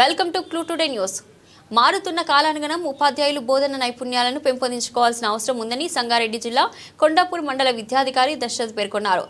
Welcome to clue today news. మారుతున్న కాలానుగుణం ఉపాధ్యాయులు బోధన నైపుణ్యాలను పెంపొందించుకోవాల్సిన అవసరం ఉందని సంగారెడ్డి జిల్లా కొండాపూర్ మండల విద్యాధికారి దశరథ్ పేర్కొన్నారు.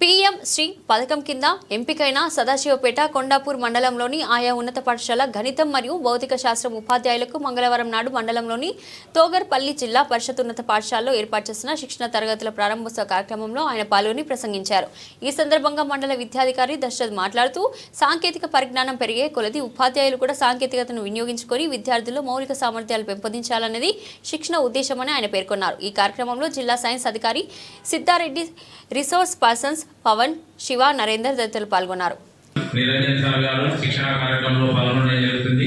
పీఎం శ్రీ పథకం కింద ఎంపికైన సదాశివపేట కొండాపూర్ మండలంలోని ఆయా ఉన్నత పాఠశాల గణితం మరియు భౌతిక శాస్త్రం ఉపాధ్యాయులకు మంగళవారం నాడు మండలంలోని తోగర్పల్లి జిల్లా పరిషత్ ఉన్నత పాఠశాలలో ఏర్పాటు చేసిన శిక్షణ తరగతుల ప్రారంభోత్సవ కార్యక్రమంలో ఆయన పాల్గొని ప్రసంగించారు. ఈ సందర్భంగా మండల విద్యాధికారి దశరథ్ మాట్లాడుతూ సాంకేతిక పరిజ్ఞానం పెరిగే కొలది ఉపాధ్యాయులు కూడా సాంకేతికతను వినియోగించుకొని విద్యార్థుల్లో మౌలిక సామర్థ్యాలు పెంపొందించాలన్నది శిక్షణ ఉద్దేశమని ఆయన పేర్కొన్నారు. ఈ కార్యక్రమంలో జిల్లా సైన్స్ అధికారి సిద్ధారెడ్డి రిసోర్స్ పర్సన్స్ పవన్ శివ నరేందర్ తదితరులు పాల్గొన్నారు. నిరంజన్ సార్ గారు శిక్షణ కార్యక్రమంలో పాల్గొనడం జరుగుతుంది.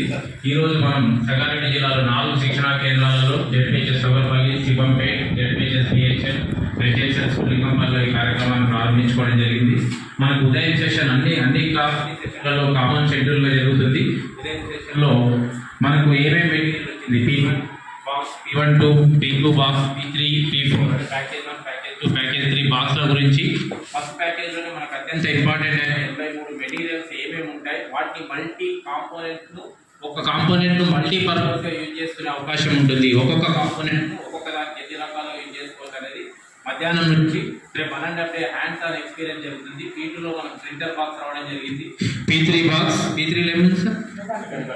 ఈ రోజు మనం సంగారెడ్డి జిల్లాలో నాలుగు శిక్షణా కేంద్రాలలో ZPHS Sabarpalli Shivampet ZPHS PHL residential school Lingampalli ఈ కార్యక్రమాన్ని ప్రారంభించుకోవడం జరిగింది. మనకు ఉదయం సెషన్ అన్ని అన్ని క్లాస్ సెషన్లలో కామన్ షెడ్యూల్లో జరుగుతుంది. ఉదయం సెషన్లో మనకు ఏమేమి మెటీరియల్ వచ్చింది one box P one two P two box P three P four package one package three బాక్స్ల గురించి. ఫస్ట్ ప్యాకేజ్లోనే మనకు అత్యంత ఇంపార్టెంట్ అయిన ఎనభై మూడు మెటీరియల్స్ ఏమేమి ఉంటాయి? వాటిని మల్టీ కాంపోనెంట్ను ఒక కాంపోనెంట్ మల్టీ పర్పస్గా యూజ్ చేసుకునే అవకాశం ఉంటుంది. ఒక్కొక్క కాంపోనెంట్ ఒక్కొక్క దానికి ఎన్ని రకాలుగా యూజ్ చేసుకోవచ్చు అనేది మధ్యాహ్నం నుంచి రేపు అనంటే డే హ్యాండ్స్ ఆన్ ఎక్స్పీరియన్స్ జరుగుతుంది పీ టూలో మనం ప్రింటర్ బాక్స్ రావడం జరిగింది. P three box P three lemon sir?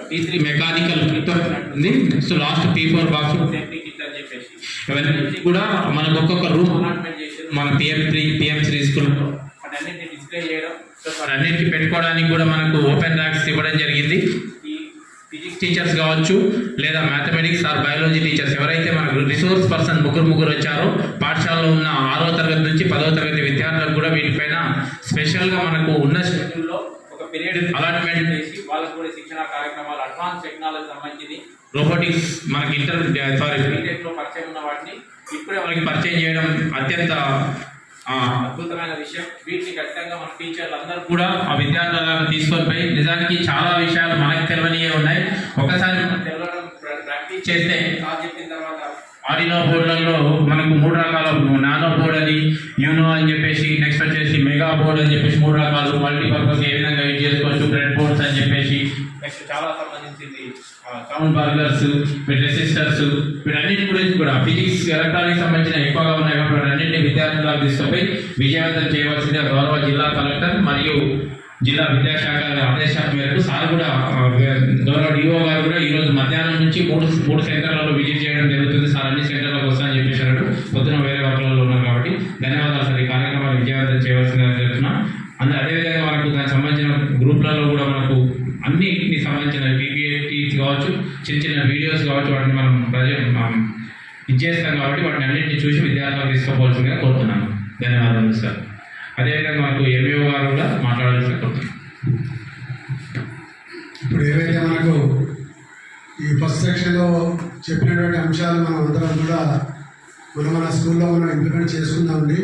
P three mechanical kit ఉంది. Next last P four box safety kit అని చెప్పేసి. ఇవన్నీ కూడా మనకు ఒక్కొక్క రూమ్ అలాట్మెంట్ మన పిఎం త్రీ పిఎం త్రీ స్కూల్లో వాటన్నిటిని డిస్ప్లే చేయడం. సో పెట్టుకోవడానికి కూడా మనకు ఓపెన్ ర్యాక్స్ ఇవ్వడం జరిగింది. ఈ ఫిజిక్స్ టీచర్స్ కావచ్చు లేదా మ్యాథమెటిక్స్ ఆర్ బయాలజీ టీచర్స్ ఎవరైతే మనకు రిసోర్స్ పర్సన్ ముగ్గురు ముగ్గురు వచ్చారో పాఠశాలలో ఉన్న ఆరో తరగతి నుంచి పదవ తరగతి విద్యార్థులకు కూడా వీటిపైన స్పెషల్గా మనకు ఉన్న షెడ్యూల్లో ఒక పీరియడ్ అలాట్మెంట్ చేసి వాళ్ళకు కూడా శిక్షణ కార్యక్రమాలు అడ్వాన్స్ టెక్నాలజీ సంబంధించి రోబోటిక్స్ మనకి ఇంటర్ సారీ పరిచయం ఉన్న వాటిని ఇప్పుడే వాళ్ళకి పరిచయం చేయడం అత్యంత అద్భుతమైన విషయం. వీటిని ఖచ్చితంగా మన టీచర్లు అందరూ కూడా ఆ విద్యార్థులను తీసుకొని పోయి నిజానికి చాలా విషయాలు మనకు తెలియనివే ఉన్నాయి. ఒకసారి మనం తెలవడం ప్ర- ప్రాక్టీస్ చేస్తే చెప్పిన తర్వాత ఆడినో బోర్డులలో మనకు మూడు రకాల నానో బోర్డ్ అని యూనో అని చెప్పేసి నెక్స్ట్ వచ్చేసి మెగా బోర్డ్ అని చెప్పేసి మూడు రకాలు మల్టీపర్పస్ ఏ విధంగా యూజ్ చేసుకోవచ్చు బ్రెడ్ బోర్డ్స్ అని చెప్పేసి నెక్స్ట్ చాలా సంబంధించింది సౌండ్ బార్లర్స్ రెసిస్టర్స్ వీటన్నిటి గురించి కూడా ఫిజిక్స్ ఎలక్ట్రానిక్స్ సంబంధించిన ఎక్కువగా ఉన్నాయి కాబట్టి అన్నింటినీ విద్యార్థులకు తీసుకుపోయి విజయవంతం చేయవలసిందిగా గౌరవ జిల్లా కలెక్టర్ మరియు జిల్లా విద్యాశాఖ ఆదేశాల మేరకు సార్ కూడా గౌరవ డిఓ గారు కూడా ఈ రోజు మధ్యాహ్నం నుంచి మూడు మూడు సెంటర్లలో విజిట్ చేయడం జరుగుతుంది. సార్ అన్ని సెంటర్లకు వస్తా అని చెప్పేశారు పొద్దున వేరే వర్గాలలో ఉన్నారు కాబట్టి ధన్యవాదాలు సార్. ఈ కార్యక్రమాన్ని విజయవంతం చేయవలసిందిగా చెప్తున్నా అందు అదేవిధంగా మనకు దానికి సంబంధించిన గ్రూప్లలో కూడా మనకు అన్నిటికి సంబంధించిన పీపీఎటీస్ కావచ్చు చిన్న చిన్న వీడియోస్ కావచ్చు వాటిని మనం ప్రజ మనం ఇది చేస్తాం కాబట్టి వాటిని అన్నింటినీ చూసి విద్యార్థులకు తీసుకోవాల్సిందిగా కోరుతున్నాను. ధన్యవాదాలు సార్. అదేవిధంగా మనకు ఎంఈఓ గారు కూడా మాట్లాడాల్సి కోరుతున్నాను ఇప్పుడు ఏవైతే మనకు ఈ ఫస్ట్ సెక్షన్లో చెప్పినటువంటి అంశాలు మనం అందరం కూడా మనం మన స్కూల్లో మనం ఇంప్లిమెంట్ చేసుకుందామండి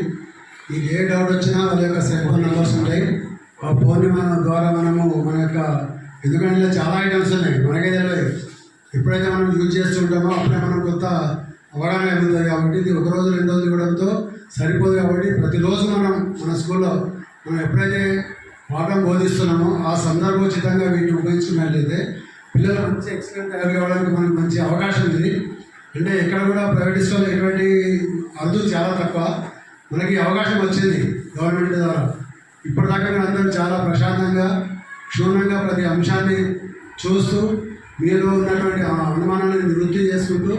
మీకు ఏ డౌట్ వచ్చినా వాళ్ళ యొక్క సెల్ ఫోన్ నెంబర్స్ ఉంటాయి. ఆ ఫోన్ మన ద్వారా మనము మన యొక్క ఎందుకంటే ఇలా చాలా ఐటమ్స్ ఉన్నాయి. మనకే తెలియదు ఎప్పుడైతే మనం యూజ్ చేస్తుంటామో అప్పుడే మనం కొత్త అవగాహన అవుతుంది కాబట్టి ఇది ఒక రోజు రెండు రోజులు ఇవ్వడంతో సరిపోదు కాబట్టి ప్రతిరోజు మనం మన స్కూల్లో మనం ఎప్పుడైతే పాఠం బోధిస్తున్నామో ఆ సందర్భోచితంగా వీటిని ఉపయోగించుకున్నట్లయితే పిల్లలు మంచి ఎక్సలెంట్ తయారు కావడానికి మనకు మంచి అవకాశం ఉంది. అంటే ఎక్కడ కూడా ప్రైవేట్ స్కూల్లో ఎటువంటి అర్థం చాలా తక్కువ. మనకి అవకాశం వచ్చింది గవర్నమెంట్ ద్వారా. ఇప్పటిదాకా అందరం చాలా ప్రశాంతంగా క్షుణ్ణంగా ప్రతి అంశాన్ని చూస్తూ మీలో ఉన్నటువంటి ఆ నివృత్తి చేసుకుంటూ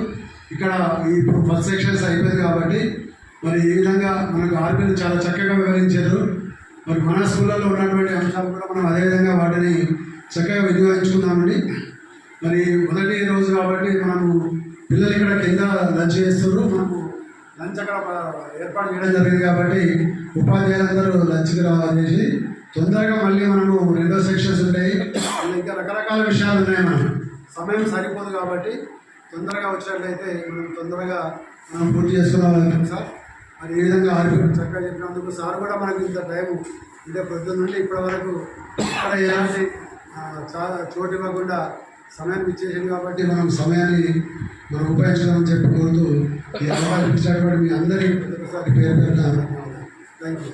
ఇక్కడ ఈ ఫస్ట్ సెక్షన్స్ అయిపోయింది కాబట్టి మరి ఈ విధంగా మనకు ఆర్పీలు చాలా చక్కగా వివరించారు. మరి మన స్కూళ్ళలో ఉన్నటువంటి అంశాలు కూడా మనం అదేవిధంగా వాటిని చక్కగా వినియోగించుకుందామండి. మరి మొదటి రోజు కాబట్టి మనము పిల్లలు ఇక్కడ కింద లంచ్ చేస్తున్నారు. మనము లంచ్ అక్కడ ఏర్పాటు చేయడం జరిగింది కాబట్టి ఉపాధ్యాయులందరూ లంచ్కి రావాలని తొందరగా మళ్ళీ మనము రెండో సెక్షన్స్ ఉంటాయి. ఇంకా రకరకాల విషయాలు ఉన్నాయి మనం సమయం సరిపోదు కాబట్టి తొందరగా వచ్చినట్లయితే మనం తొందరగా మనం పూర్తి చేసుకోవాలి సార్. మరి ఈ విధంగా ఆరోగ్యం చక్కగా చెప్పినందుకు సార్ కూడా మనకి ఇంత టైం అంటే పొద్దున్న నుండి ఇప్పటి వరకు ఇక్కడ ఎలాంటి చాలా చోటు ఇవ్వకుండా సమయం ఇచ్చేసింది కాబట్టి మనం సమయాన్ని మనం ఉపయోగించాలని చెప్పి కోరుతూ ఈ అవకాశం ఇచ్చినటువంటి మీ అందరికీ ఒకసారి పేరు పేరున థ్యాంక్ యూ